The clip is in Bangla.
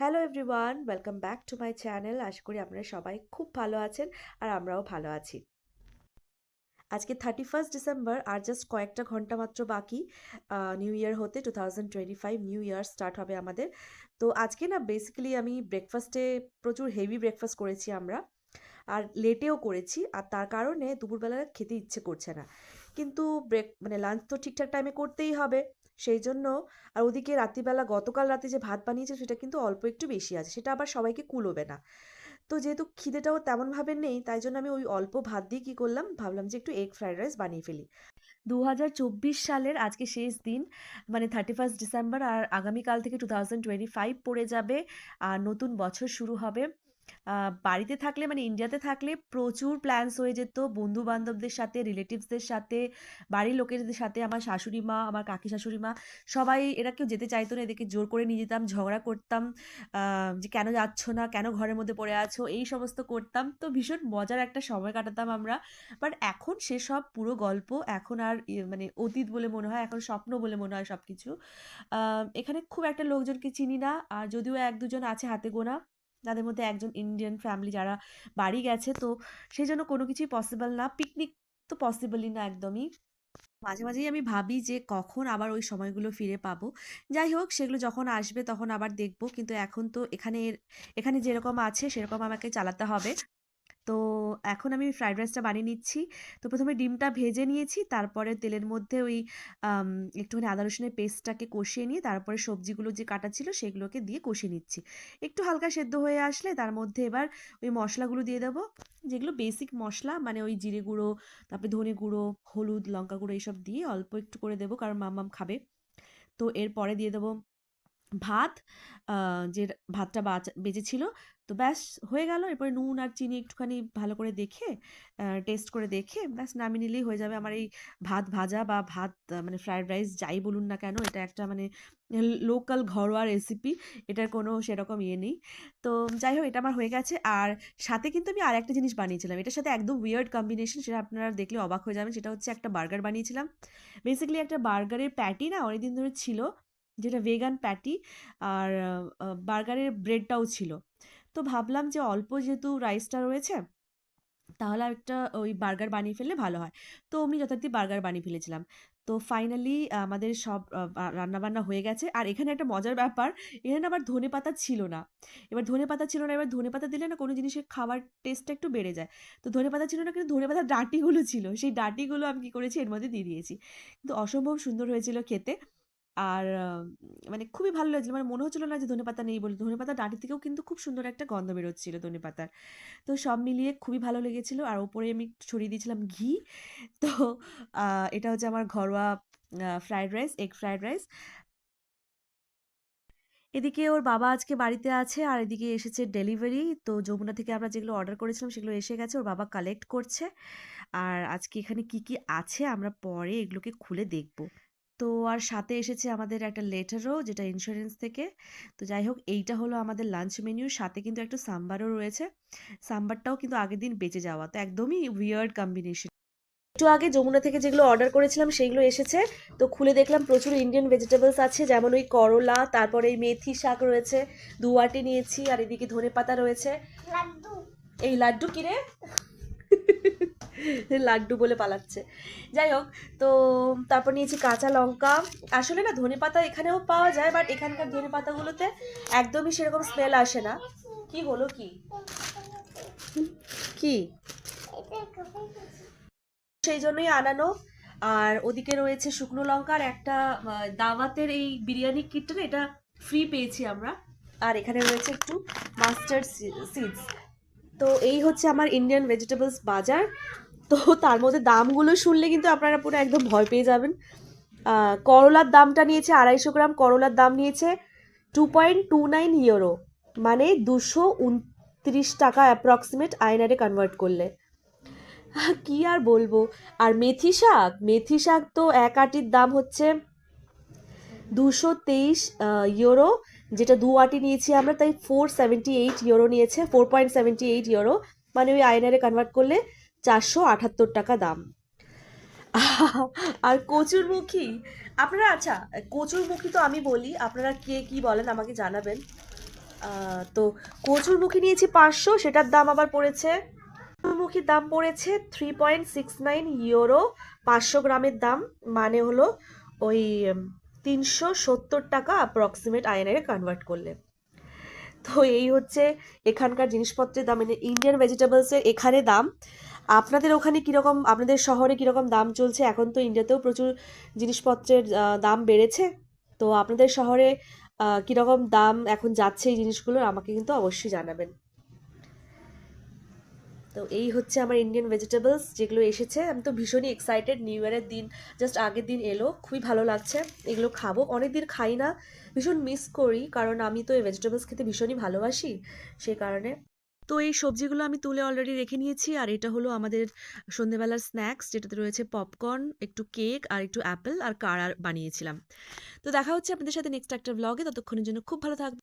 Hello everyone welcome back to my channel আশা করি আপনারা সবাই খুব ভালো আছেন আর আমরাও ভালো আছি। আজকে থার্টি ফার্স্ট ডিসেম্বর আর জাস্ট কয়েকটা ঘণ্টা মাত্র বাকি। নিউ ইয়ার হতে two thousand twenty five new year start হবে আমাদের। তো আজকে না বেসিক্যালি আমি ব্রেকফাস্টে প্রচুর হেভি ব্রেকফাস্ট করেছি আমরা, আর লেটেও করেছি, আর তার কারণে দুপুরবেলা খেতে ইচ্ছে করছে না। কিন্তু ব্রেক মানে লাঞ্চ তো ঠিকঠাক টাইমে করতেই হবে। সেই জন্য আর ওদিকে রাত্রিবেলা গতকাল রাতে যে ভাত বানিয়েছে সেটা কিন্তু অল্প একটু বেশি আছে, সেটা আবার সবাইকে কুলোবে না। তো যেহেতু খিদেটাও তেমনভাবে নেই, তাই জন্য আমি ওই অল্প ভাত দিয়ে কী করলাম, ভাবলাম যে একটু এগ ফ্রাইড রাইস বানিয়ে ফেলি। দু হাজার চব্বিশ সালের আজকে শেষ দিন মানে থার্টি ফার্স্ট ডিসেম্বর আর আগামীকাল থেকে টু থাউজেন্ড টোয়েন্টি ফাইভ পড়ে যাবে, আর নতুন বছর শুরু হবে। বাড়িতে থাকলে মানে ইন্ডিয়াতে থাকলে প্রচুর প্ল্যানস হয়ে যেত। বন্ধু বান্ধবদের সাথে রিলেটিভসদের সাথে, বাড়ির লোকেদের সাথে, আমার শাশুড়ি মা, আমার কাকি শাশুড়ি মা, সবাই এরা কেউ যেতে চাইতো না, এদেরকে জোর করে নিয়ে যেতাম, ঝগড়া করতাম যে কেন যাচ্ছ না, কেন ঘরের মধ্যে পড়ে আছো, এই সমস্ত করতাম। তো ভীষণ মজার একটা সময় কাটাতাম আমরা। বাট এখন সেসব পুরো গল্প, এখন আর ইয়ে মানে অতীত বলে মনে হয়, এখন স্বপ্ন বলে মনে হয় সব কিছু এখানে খুব একটা লোকজনকে চিনি না, আর যদিও এক দুজন আছে হাতে গোনা তাদের মধ্যে একজন ইন্ডিয়ান ফ্যামিলি যারা বাড়ি গেছে, তো সেই জন্য কোনো কিছুই পসিবল না। পিকনিক তো পসিবলই না একদমই। মাঝে মাঝেই আমি ভাবি যে কখন আবার ওই সময়গুলো ফিরে পাবো। যাই হোক, সেগুলো যখন আসবে তখন আবার দেখব। কিন্তু এখন তো এখানে এখানে যেরকম আছে সেরকম আমাকে চালাতে হবে। তো এখন আমি ফ্রাইড রাইসটা বানিয়ে নিচ্ছি। তো প্রথমে ডিমটা ভেজে নিয়েছি, তারপরে তেলের মধ্যে ওই একটুখানি আদা রসুনের পেস্টটাকে কষিয়ে নিয়ে, তারপরে সবজিগুলো যে কাটা ছিল সেগুলোকে দিয়ে কষিয়ে নিচ্ছি। একটু হালকা সেদ্ধ হয়ে আসলে তার মধ্যে এবার ওই মশলাগুলো দিয়ে দেবো, যেগুলো বেসিক মশলা মানে ওই জিরে গুঁড়ো, তারপরে ধনে গুঁড়ো, হলুদ, লঙ্কা গুঁড়ো এইসব দিয়ে অল্প একটু করে দেবো কারণ মাম্মাম খাবে। তো এরপরে দিয়ে দেবো ভাত যে ভাতটা বাচ- বেঁচেছিল তো ব্যাস, হয়ে গেল। এরপরে নুন আর চিনি একটুখানি ভালো করে দেখে টেস্ট করে দেখে, ব্যাস নামিয়ে নিলেই হয়ে যাবে আমার এই ভাত ভাজা বা ভাত মানে ফ্রায়েড রাইস যাই বলুন না কেন, এটা একটা মানে লোকাল ঘরোয়া রেসিপি এটার কোনো সেরকম ইয়ে নেই। তো যাই হোক, এটা আমার হয়ে গেছে। আর সাথে কিন্তু আমি আর একটা জিনিস বানিয়েছিলাম, এটার সাথে একদম উইয়ার্ড কম্বিনেশন সেটা আপনারা দেখলে অবাক হয়ে যাবেন, সেটা হচ্ছে একটা বার্গার বানিয়েছিলাম। বেসিক্যালি একটা বার্গারের প্যাটি না, অনেকদিন ধরে ছিল, যেটা ভেগান প্যাটি আর বার্গারের ব্রেডটাও ছিল। তো ভাবলাম যে অল্প যেহেতু রাইসটা রয়েছে, তাহলে একটা ওই বার্গার বানিয়ে ফেললে ভালো হয়। তো আমি যথারীতি বার্গার বানিয়ে ফেলেছিলাম। তো ফাইনালি আমাদের সব রান্নাবান্না হয়ে গেছে। আর এখানে একটা মজার ব্যাপার, এখানে আবার ধনে পাতা ছিল না। এবার ধনে পাতা ছিল না, এবার ধনে পাতা দিলে না কোনো জিনিসের খাবার টেস্টটা একটু বেড়ে যায়। তো ধনে পাতা ছিল না কিন্তু ধনে পাতার ডাঁটিগুলো ছিল। সেই ডাঁটিগুলো আমি কী করেছি, এর মধ্যে দিয়ে দিয়েছি। কিন্তু অসম্ভব সুন্দর হয়েছিল খেতে। আর মানে খুবই ভালো লাগছিল। মানে মনে হচ্ছিল না যে ধনেপাতা নেই বলে। ধনেপাতা ডাঁটি থেকেও কিন্তু খুব সুন্দর একটা গন্ধ বেরোচ্ছিল ধনেপাতার তো সব মিলিয়ে খুবই ভালো লেগেছিল। আর ওপরে আমি ছড়িয়ে দিয়েছিলাম ঘি। তো এটা হচ্ছে আমার ঘরোয়া fried rice egg fried rice এদিকে ওর বাবা আজকে বাড়িতে আছে আর এদিকে এসেছে ডেলিভারি তো যমুনা থেকে আমরা যেগুলো অর্ডার করেছিলাম সেগুলো এসে গেছে। ওর বাবা কালেক্ট করছে। আর আজকে এখানে কি কি আছে আমরা পরে এগুলোকে খুলে দেখব। তো আর সাথে এসেছে আমাদের একটা লেটারও যেটা ইন্স্যুরেন্স থেকে। তো যাই হোক এইটা হলো আমাদের লাঞ্চ মেনু সাথে কিন্তু একটা সাম্বারও রয়েছে। সাম্বারটাও কিন্তু আগের দিন বেঁচে যাওয়া। তো একদমই উইয়ার্ড কম্বিনেশন একটু আগে যমুনা থেকে যেগুলো অর্ডার করেছিলাম সেইগুলো এসেছে। তো খুলে দেখলাম প্রচুর ইন্ডিয়ান ভেজিটেবলস আছে যেমন ওই করলা তারপরে এই মেথি শাক রয়েছে দুয়াটি নিয়েছি আর এদিকে ধনে পাতা রয়েছে এই লাড্ডু কিরে? লাড্ডু বলে পালাচ্ছে। যাই হোক, তো তারপর নিয়েছি কাঁচা লঙ্কা। আসলে না, ধনে পাতা এখানেও পাওয়া যায় বাট এখানকার ধনে পাতাগুলোতে একদমই সেরকম স্মেল আসে না। কি হলো কি? কি? সেই জন্যই আনানো। আর ওদিকে রয়েছে শুকনো লঙ্কার একটা দাওয়াতের এই বিরিয়ানি কিটটা এটা ফ্রি পেয়েছি আমরা। আর এখানে রয়েছে একটু মাস্টার্ড সিডস তো এই হচ্ছে আমার ইন্ডিয়ান ভেজিটেবলস বাজার। তো তার মধ্যে দামগুলো শুনলে কিন্তু আপনারা পুরো একদম ভয় পেয়ে যাবেন। করলার দামটা নিয়েছে আড়াইশো গ্রাম, করলার দাম নিয়েছে two point two nine euro মানে দুশো উনত্রিশ টাকা অ্যাপ্রক্সিমেট আয়নারে কনভার্ট করলে। কি আর বলব? আর মেথি শাক মেথি শাক তো এক আটির দাম হচ্ছে দুশো তেইশ ইউরো যেটা দু আটি নিয়েছি আমরা, তাই ফোর সেভেন্টি এইট ইউরো নিয়েছে four point seventy eight euro মানে ওই আয়নারে কনভার্ট করলে চারশো আটাত্তর টাকা দাম। আর কচুরমুখী, আপনারা আচ্ছা কচুরমুখী তো আমি বলি, আপনারা কে কি বলেন আমাকে জানাবেন। তো কচুরমুখী নিয়েছি পাঁচশো, সেটার দাম আবার পড়েছে। কচুরমুখীর দাম পড়েছে three point six nine euro পাঁচশো গ্রামের দাম মানে হলো ওই, তিনশো সত্তর টাকা অ্যাপ্রক্সিমেট আইএনআরে কনভার্ট করলে। তো এই হচ্ছে এখানকার জিনিসপত্রের দাম মানে ইন্ডিয়ান ভেজিটেবলসের এখানে দাম। আপনাদের ওখানে কীরকম, আপনাদের শহরে কীরকম দাম চলছে? এখন তো ইন্ডিয়াতেও প্রচুর জিনিসপত্রের দাম বেড়েছে। তো আপনাদের শহরে কীরকম দাম এখন যাচ্ছে এই জিনিসগুলোর, আমাকে কিন্তু অবশ্যই জানাবেন। তো এই হচ্ছে আমার ইন্ডিয়ান ভেজিটেবলস যেগুলো এসেছে। আমি তো ভীষণই এক্সাইটেড নিউ ইয়ারের দিন জাস্ট আগের দিন এলো, খুবই ভালো লাগছে। এগুলো খাব অনেক দিন খাই না, ভীষণ মিস করি কারণ আমি তো এই ভেজিটেবলস খেতে ভীষণই ভালোবাসি সেই কারণে। তো এই সবজিগুলো আমি তুলে অলরেডি রেখে নিয়েছি আর এটা হলো আমাদের সন্ধেবেলার স্ন্যাক্স যেটাতে রয়েছে পপকর্ন একটু কেক আর একটু অ্যাপেল আর কাড়া বানিয়েছিলাম। তো দেখা হচ্ছে আপনাদের সাথে নেক্সট একটা ব্লগে ততক্ষণের জন্য খুব ভালো থাকবে